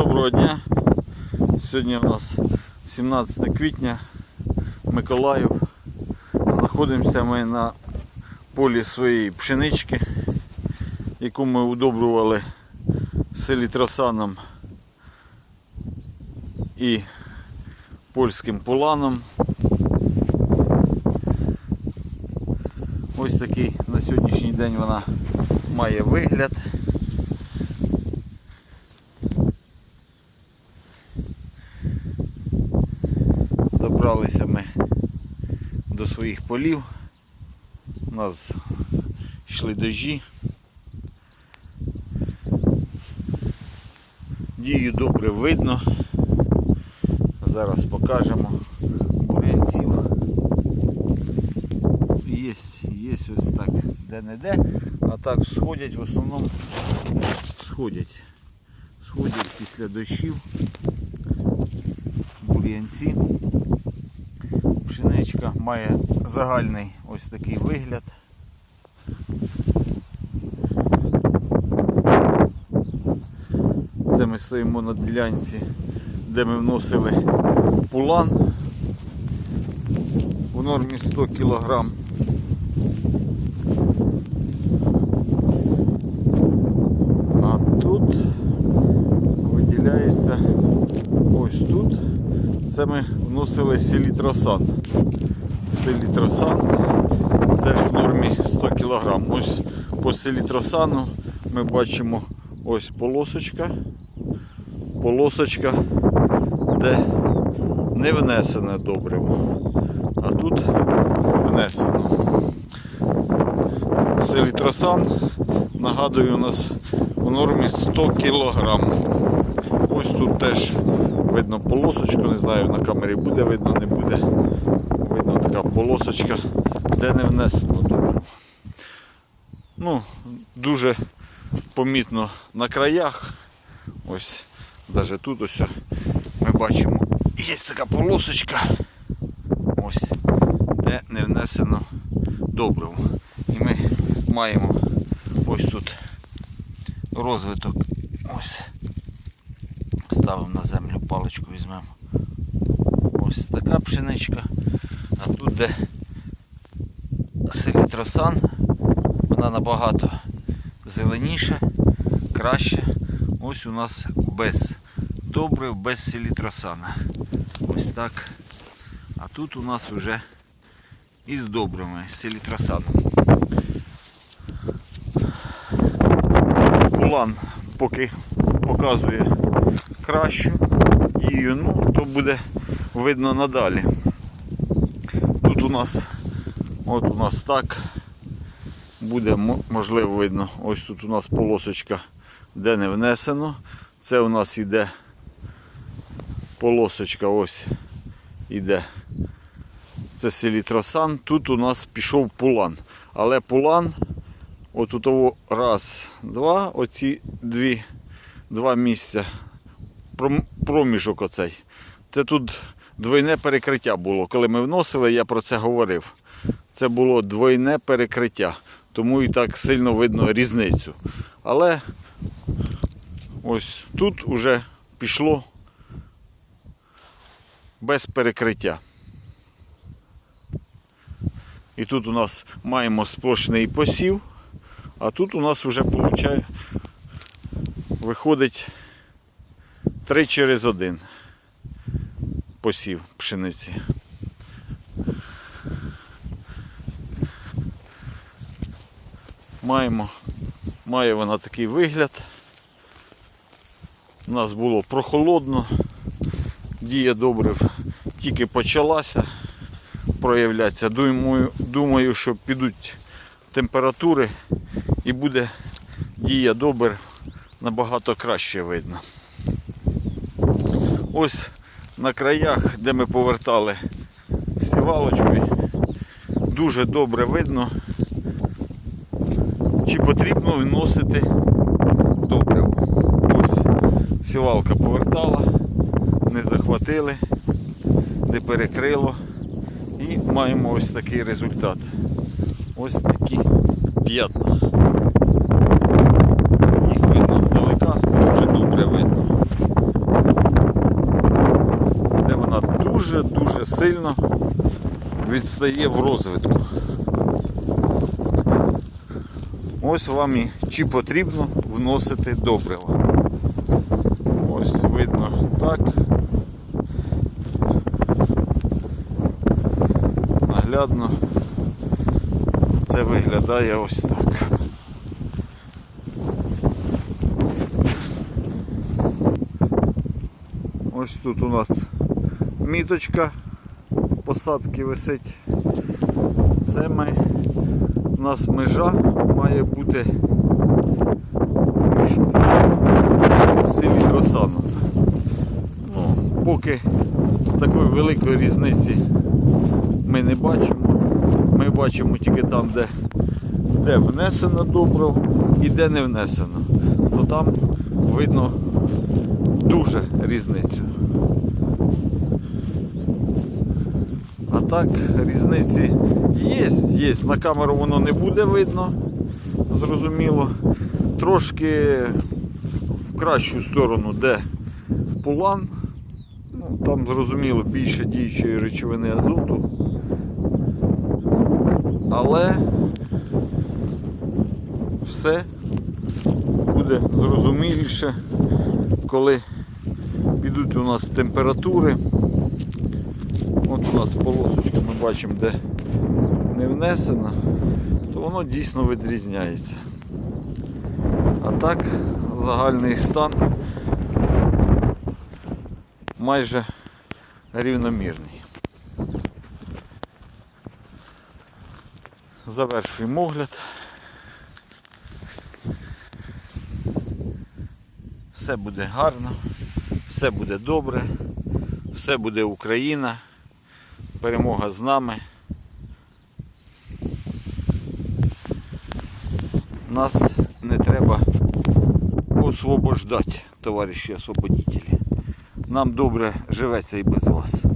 Доброго дня. Сьогодні у нас 17 квітня, Миколаїв. Знаходимося ми на полі своєї пшенички, яку ми удобрювали селітросаном і польським поланом. Ось такий на сьогоднішній день вона має вигляд. Своїх полів. У нас йшли дощі. Дію добре видно. Зараз покажемо бурянців. Є, є ось так де-не-де, а так сходять в основному сходять. Сходять після дощів бур'янці. Пшеничка має загальний ось такий вигляд. Це ми стоїмо на ділянці, де ми вносили пулан в нормі 100 кг. А тут виділяється ось тут. Це ми вносили селітросан. Селітросан теж в нормі 100 кг. Ось по селітросану ми бачимо ось полосочка. Полосочка, де не внесене добриво. А тут внесено. Селітросан, нагадую, у нас в нормі 100 кг. Ось тут теж видно полосочку, не знаю на камері буде видно, не буде. Видно така полосочка, де не внесено добриво. Ну, дуже помітно на краях. Ось навіть тут ось ми бачимо, є така полосочка. Ось, де не внесено добриво. І ми маємо ось тут розвиток. Ось. Ставимо на землю паличку візьмемо. Ось така пшеничка. А тут де селітросан, вона набагато зеленіша, краще. Ось у нас без добрив, без селітросана. Ось так. А тут у нас вже із добрими, з селітросаном. Улан поки показує кращу дію, ну то буде видно надалі. Тут у нас от у нас так буде можливо видно. Ось тут у нас полосочка, де не внесено. Це у нас іде полосочка, ось іде. Це селітросан. Тут у нас пішов пулан. Але пулан, от у того раз, два, оці дві, два місця. Пром- Проміжок оцей. Це тут двойне перекриття було. Коли ми вносили, я про це говорив. Це було двойне перекриття. Тому і так сильно видно різницю. Але ось тут уже пішло без перекриття. І тут у нас маємо сплошний посів, а тут у нас вже виходить 3 через 1 посів пшениці. Маємо, має вона такий вигляд. У нас було прохолодно, дія добрив тільки почалася проявлятися. Думаю, думаю, що підуть температури і буде дія добр набагато краще видно. Ось на краях, де ми повертали сівалочкою, дуже добре видно, чи потрібно вносити добриво. Ось сівалка повертала, не захватили, не перекрило. І маємо ось такий результат. Ось такі п'ятна. Їх видно здалека, дуже добре видно. Дуже-дуже сильно відстає в розвитку. Ось вам і чи потрібно вносити добрива. Ось видно так. Наглядно це виглядає ось так. Ось тут у нас міточка посадки висить. Це ми, у нас межа має бути селі Ну, поки такої великої різниці ми не бачимо. Ми бачимо тільки там, де, де внесено добро і де не внесено. То там видно дуже різницю. А так різниці є, є. На камеру воно не буде видно, зрозуміло. Трошки в кращу сторону, де пулан, ну, там зрозуміло більше діючої речовини азоту. Але все буде зрозуміліше, коли підуть у нас температури. От у нас полосочка, ми бачимо, де не внесено, то воно дійсно відрізняється. А так загальний стан майже рівномірний. Завершуємо огляд. Все буде гарно, все буде добре, все буде Україна, перемога з нами. Нас не треба освобождати, товариші освободителі. Нам добре живеться і без вас.